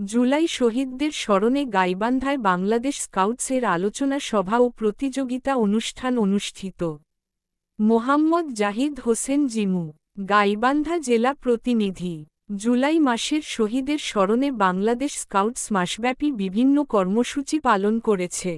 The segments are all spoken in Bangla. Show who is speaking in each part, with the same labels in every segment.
Speaker 1: জুলাই শহীদদের স্মরণে গাইবান্ধায় বাংলাদেশ স্কাউটসের আলোচনা সভা ও প্রতিযোগিতা অনুষ্ঠান অনুষ্ঠিত। মোহাম্মদ জাহিদ হোসেন জিমু, গাইবান্ধা জেলা প্রতিনিধি, জুলাই মাসের শহীদের স্মরণে বাংলাদেশ স্কাউটস মাসব্যাপী বিভিন্ন কর্মসূচি পালন করেছে।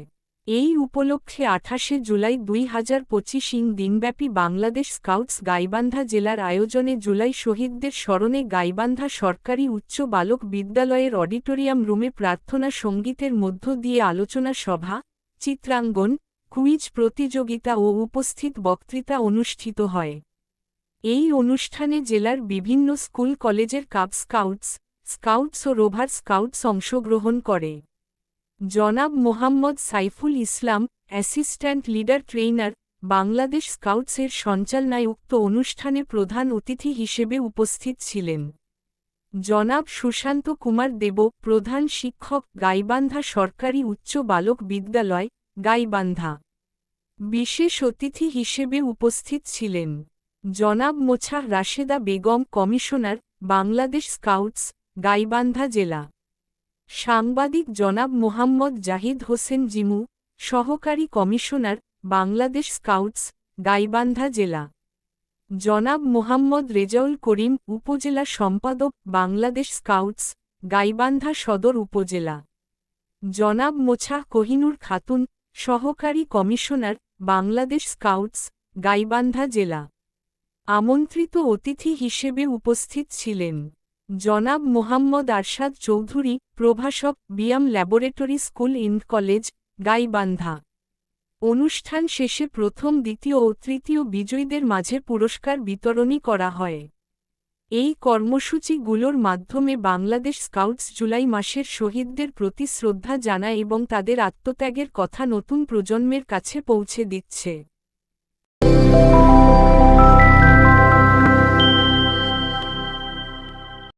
Speaker 1: এই উপলক্ষে আঠাশে জুলাই দুই হাজার পঁচিশ ইং দিনব্যাপী বাংলাদেশ স্কাউটস গাইবান্ধা জেলার আয়োজনে জুলাই শহীদদের স্মরণে গাইবান্ধা সরকারি উচ্চ বালক বিদ্যালয়ের অডিটোরিয়াম রুমে প্রার্থনা সঙ্গীতের মধ্য দিয়ে আলোচনা সভা, চিত্রাঙ্গন, কুইজ প্রতিযোগিতা ও উপস্থিত বক্তৃতা অনুষ্ঠিত হয়। এই অনুষ্ঠানে জেলার বিভিন্ন স্কুল কলেজের কাপ স্কাউটস স্কাউটস ও রোভার স্কাউটস অংশগ্রহণ করে। জনাব Mohammad Saiful Islam, assistant leader trainer, Bangladesh স্কাউটসের সঞ্চালনায় উক্ত অনুষ্ঠানে প্রধান অতিথি হিসেবে উপস্থিত ছিলেন। জনাব সুশান্ত কুমার দেব, প্রধান শিক্ষক, গাইবান্ধা সরকারি উচ্চ বালক বিদ্যালয়, গাইবান্ধা। বিশেষ অতিথি হিসেবে উপস্থিত ছিলেন। জনাব মোছা রাশেদা বেগম, কমিশনার, বাংলাদেশ স্কাউটস, গাইবান্ধা জেলা। সাংবাদিক জনাব মোহাম্মদ জাহিদ হোসেন জিমু, সহকারী কমিশনার, বাংলাদেশ স্কাউটস, গাইবান্ধা জেলা। জনাব মোহাম্মদ রেজাউল করিম উপজেলা সম্পাদক, বাংলাদেশ স্কাউটস, গাইবান্ধা সদর উপজেলা। জনাব মোছা কোহিনুর খাতুন, সহকারী কমিশনার, বাংলাদেশ স্কাউটস, গাইবান্ধা জেলা। আমন্ত্রিত অতিথি হিসেবে উপস্থিত ছিলেন। জনাব মোহাম্মদ আরশাদ চৌধুরী, প্রভাষক BIAM laboratory school and college, Gaibandha. অনুষ্ঠান শেষে প্রথম, দ্বিতীয় ও তৃতীয় বিজয়ীদের মাঝে পুরস্কার বিতরণী করা হয়। এই কর্মসূচিগুলোর মাধ্যমে বাংলাদেশ স্কাউটস জুলাই মাসের শহীদদের প্রতি শ্রদ্ধা জানায় এবং তাদের আত্মত্যাগের কথা নতুন প্রজন্মের কাছে পৌঁছে দিচ্ছে।